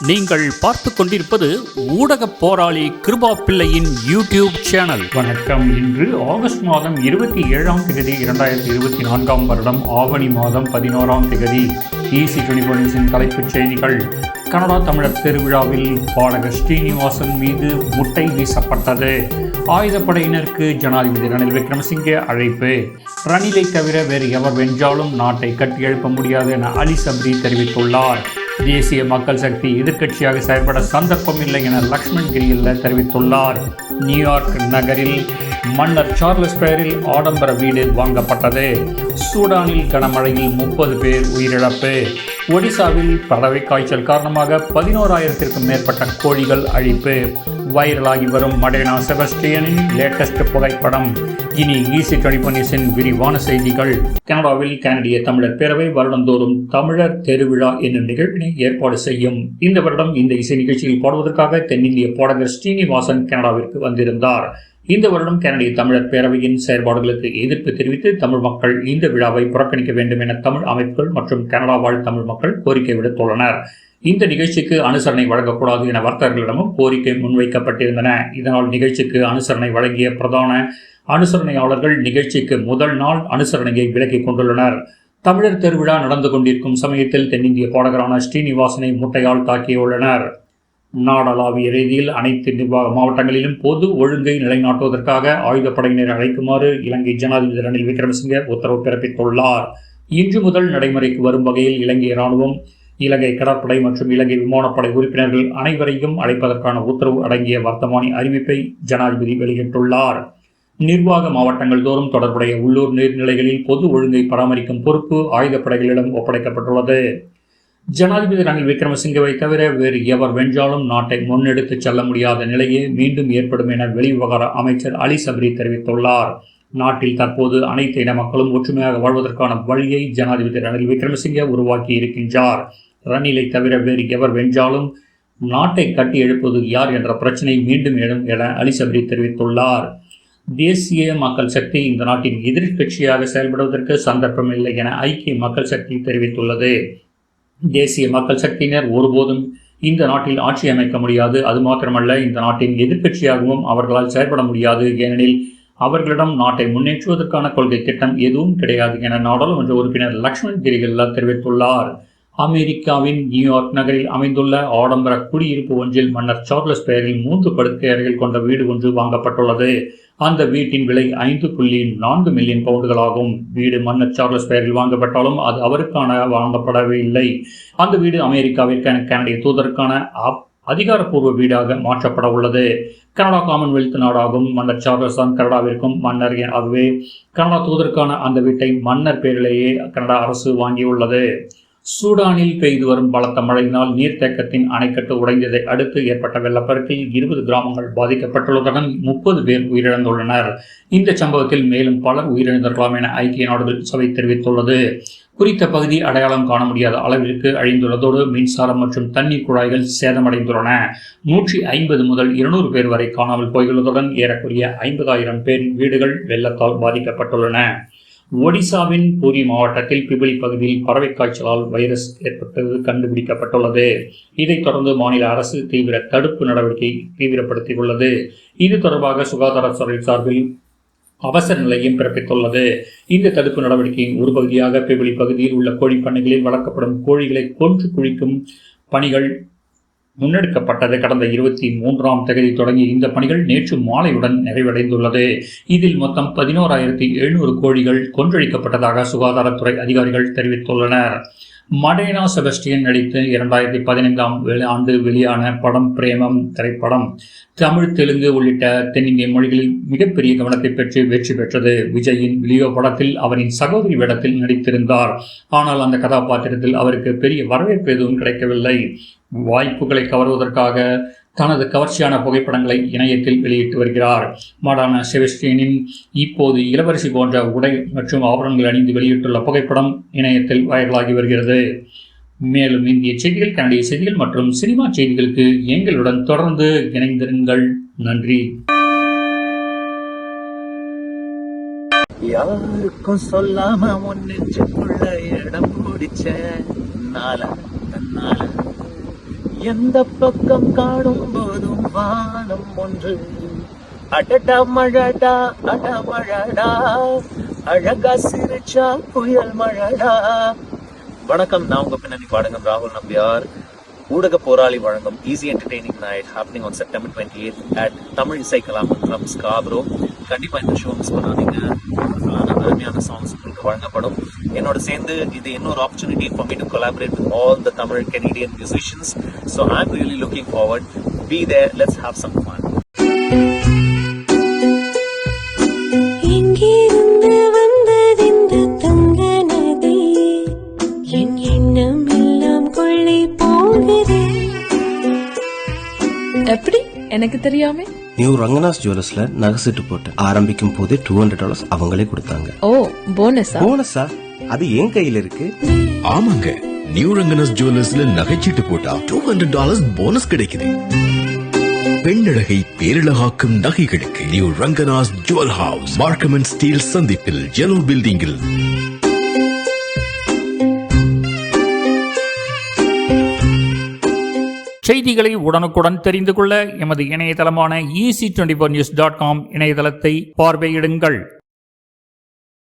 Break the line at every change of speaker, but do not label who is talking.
நீங்கள் பார்த்து கொண்டிருப்பது ஊடக போராளி கிருபா பிள்ளையின் யூடியூப் சேனல். வணக்கம். இன்று ஆகஸ்ட் மாதம் இருபத்தி ஏழாம் தேதி இரண்டாயிரத்தி இருபத்தி நான்காம் வருடம் ஆவணி மாதம் பதினோராம் தேதி. ஈசி டுவெண்டி தலைப்புச் செய்திகள். கனடா தமிழர் திருவிழாவில் பாடகர் ஸ்ரீனிவாசன் மீது முட்டை வீசப்பட்டது. ஆயுதப்படையினருக்கு ஜனாதிபதி ரணில் விக்ரமசிங்கே அழைப்பு. ரணிலை தவிர வேறு எவர் வென்றாலும் நாட்டை கட்டியெழுப்ப முடியாது என அலி சப்ரி தெரிவித்துள்ளார். தேசிய மக்கள் சக்தி எதிர்க்கட்சியாக செயல்பட சந்தர்ப்பம் இல்லை என லக்ஷ்மண் கிரியில் தெரிவித்துள்ளார். நியூயார்க் நகரில் மன்னர் சார்லஸ் பெயரில் ஆடம்பர வீடு வாங்கப்பட்டது. சூடானில் கனமழையில் முப்பது பேர் உயிரிழப்பு. ஒடிசாவில் பறவை காய்ச்சல் காரணமாக பதினோராயிரத்திற்கும் மேற்பட்ட கோழிகள் அழிப்பு. வைரலாகி வரும் மடேனா செபஸ்டியனின் லேட்டஸ்ட் புகைப்படம். இனி ஈசி டுவெண்டி விரிவான செய்திகள். கனடாவில் கனடிய தமிழர் பேரவை வருடந்தோறும் தமிழர் தெருவிழா என்னும் நிகழ்வினை ஏற்பாடு செய்யும். இந்த வருடம் இந்த இசை நிகழ்ச்சியில் பாடுவதற்காக தென்னிந்திய பாடகர் ஸ்ரீனிவாசன் கனடாவிற்கு வந்திருந்தார். இந்த வருடம் கனடிய தமிழர் பேரவையின் செயற்பாடுகளுக்கு எதிர்ப்பு தெரிவித்து தமிழ் மக்கள் இந்த விழாவை புறக்கணிக்க வேண்டும் என தமிழ் அமைப்புகள் மற்றும் கனடா வாழ் தமிழ் மக்கள் கோரிக்கை விடுத்துள்ளனர். இந்த நிகழ்ச்சிக்கு அனுசரணை வழங்கக்கூடாது என வர்த்தகர்களிடமும் கோரிக்கை முன்வைக்கப்பட்டிருந்தன. இதனால் நிகழ்ச்சிக்கு அனுசரணை வழங்கிய பிரதான அனுசரணையாளர்கள் நிகழ்ச்சிக்கு முதல் நாள் அனுசரணையை விலக்கிக் கொண்டுள்ளனர். தமிழர் திருவிழா நடந்து கொண்டிருக்கும் சமயத்தில் தென்னிந்திய பாடகரான ஸ்ரீனிவாசனை முட்டையால் தாக்கியுள்ளனர். நாடளாவிய ரீதியில் அனைத்து நிர்வாக மாவட்டங்களிலும் பொது ஒழுங்கை நிலைநாட்டுவதற்காக ஆயுதப்படையினர் அழைக்குமாறு இலங்கை ஜனாதிபதி ரணில் விக்ரமசிங்கே உத்தரவு பிறப்பித்துள்ளார். இன்று முதல் நடைமுறைக்கு வரும் வகையில் இலங்கை இராணுவம் இலங்கை கடற்படை மற்றும் இலங்கை விமானப்படை உறுப்பினர்கள் அனைவரையும் அழைப்பதற்கான உத்தரவு அடங்கிய வர்த்தமானி அறிவிப்பை ஜனாதிபதி வெளியிட்டுள்ளார். நிர்வாக மாவட்டங்கள் தோறும் தொடர்புடைய உள்ளூர் நீர்நிலைகளில் பொது ஒழுங்கை பராமரிக்கும் பொறுப்பு ஆயுதப்படைகளிடம் ஒப்படைக்கப்பட்டுள்ளது. ஜனாதிபதி ரணில் விக்ரமசிங்கவை தவிர வேறு எவர் வென்றாலும் நாட்டை முன்னெடுத்துச் செல்ல முடியாத நிலையே மீண்டும் ஏற்படும் என வெளிவிவகார அமைச்சர் அலி சப்ரி தெரிவித்துள்ளார். நாட்டில் தற்போது அனைத்து இன மக்களும் ஒற்றுமையாக வாழ்வதற்கான வழியை ஜனாதிபதி ரணில் விக்ரமசிங்கே உருவாக்கி இருக்கின்றார். ரணிலை தவிர வேறு எவர் வென்றாலும் நாட்டை கட்டி எழுப்பது யார் என்ற பிரச்சனை மீண்டும் எழும் என அலி சப்ரி தெரிவித்துள்ளார். தேசிய மக்கள் சக்தி இந்த நாட்டின் எதிர்க்கட்சியாக செயல்படுவதற்கு சந்தர்ப்பமில்லை என ஐக்கிய மக்கள் சக்தி தெரிவித்துள்ளது. தேசிய மக்கள் சக்தியினர் ஒருபோதும் இந்த நாட்டில் ஆட்சி அமைக்க முடியாது. அது மாத்திரமல்ல இந்த நாட்டின் எதிர்க்கட்சியாகவும் அவர்களால் செயல்பட முடியாது. ஏனெனில் அவர்களிடம் நாட்டை முன்னேற்றுவதற்கான கொள்கை திட்டம் எதுவும் கிடையாது என நாடாளுமன்ற உறுப்பினர் லக்ஷ்மண் கிரிகல்லா தெரிவித்துள்ளார். அமெரிக்காவின் நியூயார்க் நகரில் அமைந்துள்ள ஆடம்பர குடியிருப்பு ஒன்றில் மன்னர் சார்லஸ் பெயரில் மூன்று படுக்கை அறைகள் கொண்ட வீடு ஒன்று வாங்கப்பட்டுள்ளது. அந்த வீட்டின் விலை ஐந்து புள்ளி நான்கு மில்லியன் பவுண்டுகளாகும். வீடு மன்னர் சார்லஸ் பெயரில் வாங்கப்பட்டாலும் அது அவருக்கான வாங்கப்படவே இல்லை. அந்த வீடு அமெரிக்காவிற்கான கனடிய தூதருக்கான அப் அதிகாரப்பூர்வ வீடாக மாற்றப்பட உள்ளது. கனடா காமன்வெல்த் நாடாகும். மன்னர் சார்லஸ் தான் கனடாவிற்கும் மன்னர் அதுவே கனடா தூதருக்கான அந்த வீட்டை மன்னர் பேரிலேயே கனடா அரசு வாங்கியுள்ளது. சூடானில் பெய்து வரும் பலத்த மழையினால் நீர்த்தேக்கத்தின் அணைக்கட்டு உடைந்ததை அடுத்து ஏற்பட்ட வெள்ளப்பெருக்கில் இருபது கிராமங்கள் பாதிக்கப்பட்டுள்ளதுடன் முப்பது பேர் உயிரிழந்துள்ளனர். இந்த சம்பவத்தில் மேலும் பலர் உயிரிழந்திருக்கலாம் என ஐக்கிய நாடுகள் சபை தெரிவித்துள்ளது. குறித்த பகுதி அடையாளம் காண முடியாத அளவிற்கு அழிந்துள்ளதோடு மின்சாரம் மற்றும் தண்ணீர் குழாய்கள் சேதமடைந்துள்ளன. நூற்றி ஐம்பது முதல் இருநூறு பேர் வரை காணாமல் போயுள்ளதுடன் ஏறக்குறைய ஐம்பதாயிரம் பேர் வீடுகள் வெள்ளத்தால் பாதிக்கப்பட்டுள்ளன. ஒடிசாவின் பூரி மாவட்டத்தில் பிபிலி பகுதியில் பறவை காய்ச்சலால் வைரஸ் ஏற்பட்டது கண்டுபிடிக்கப்பட்டுள்ளது. இதைத் தொடர்ந்து மாநில அரசு தீவிர தடுப்பு நடவடிக்கை தீவிரப்படுத்தியுள்ளது. இது தொடர்பாக சுகாதாரத்துறை சார்பில் அவசர நிலையும் பிறப்பித்துள்ளது. இந்த தடுப்பு நடவடிக்கையின் ஒரு பகுதியாக பிபிலி பகுதியில் உள்ள கோழி பண்ணைகளில் வளர்க்கப்படும் கோழிகளை கொன்று குழிக்கும் பணிகள் முன்னெடுக்கப்பட்டது. கடந்த இருபத்தி மூன்றாம் தேதி தொடங்கி இந்த பணிகள் நேற்று மாலையுடன் நிறைவடைந்துள்ளது. இதில் மொத்தம் பதினோராயிரத்தி எழுநூறு கோழிகள் கொன்றழிக்கப்பட்டதாக சுகாதாரத்துறை அதிகாரிகள் தெரிவித்துள்ளனர். மடேனா செபஸ்டியன் நடித்து இரண்டாயிரத்தி பதினைந்தாம் ஆண்டு வெளியான படம் பிரேமம் திரைப்படம் தமிழ் தெலுங்கு உள்ளிட்ட தென்னிந்திய மொழிகளில் மிகப்பெரிய கவனத்தை பெற்று வெற்றி பெற்றது. விஜயின் விலியோ படத்தில் அவரின் சகோதரி வேடத்தில் நடித்திருந்தார். ஆனால் அந்த கதாபாத்திரத்தில் அவருக்கு பெரிய வரவேற்பு எதுவும் கிடைக்கவில்லை. வாய்ப்புகளை கவர்வதற்காக தனது கவர்ச்சியான புகைப்படங்களை இணையத்தில் வெளியிட்டு வருகிறார். மாடான செபஸ்டியனின் இப்போது இளவரசி போன்ற உடை மற்றும் ஆபரணங்கள் அணிந்து வெளியிட்டுள்ள புகைப்படம் இணையத்தில் வைரலாகி வருகிறது. மேலும் இந்திய செய்திகள் கனடிய செய்திகள் மற்றும் சினிமா செய்திகளுக்கு எங்களுடன் தொடர்ந்து இணைந்திருங்கள். நன்றி.
யாருக்கும் சொல்லாம ஒன்னு இடம் பிடிச்ச நாள தன்னால எந்த பக்கம் காணும் போதும் வானம் ஒன்று? அடடா மழடா அட மழடா. அழகா சிரிச்சா புயல் மழடா. வணக்கம் நான் உங்க பின்னணி பாடகம் ராகுல் நம்பியார். ஊடக போராளி வழங்கும் easy entertaining night happening on September twenty eight at Tamil Isai Kalamanram Scarborough கண்டிப்பாக இந்த ஷோ மிஸ் பண்ணாதீங்க. அருமையான சாங்ஸ் உங்களுக்கு வழங்கப்படும். என்னோட சேர்ந்து இது இன்னொரு opportunity for me to collaborate with all the Tamil Canadian musicians some fun
எங்கிருந்து வந்ததெந்த தங்க நதி என் எண்ணம் எல்லாம் கொள்ளை போகுதே.
எப்படி? எனக்கு தெரியாம.
நியூ ரங்கநாஸ் ஜுவல்லர்ஸ்ல நகை செட்டு போட்டேன் ஆரம்பிக்கும் போதே டூ ஹண்ட்ரட் டாலர்ஸ் அவங்களே கொடுத்தாங்க.
ஓ போனஸா
போனஸா அது என் கையில இருக்கு.
ஆமாங்க. நியூ ரங்கனஸ் ஜுவல்லர்ஸ்ல நகைச்சீட்டு போட்டா டூ ஹண்ட்ரட் டாலர்ஸ் போனஸ் கிடைக்குது. பெண்ணழகை பேரழகாக்கும் நகைகளுக்கு new Ranganas jewel house Markham and Steel சந்திப்பில் ஜெனோ பில்டிங்கில்
செய்திகளை உடனுக்குடன் தெரிந்து கொள்ள எமது இணையதளமான EC twenty four news dot com இணையதளத்தை பார்வையிடுங்கள்.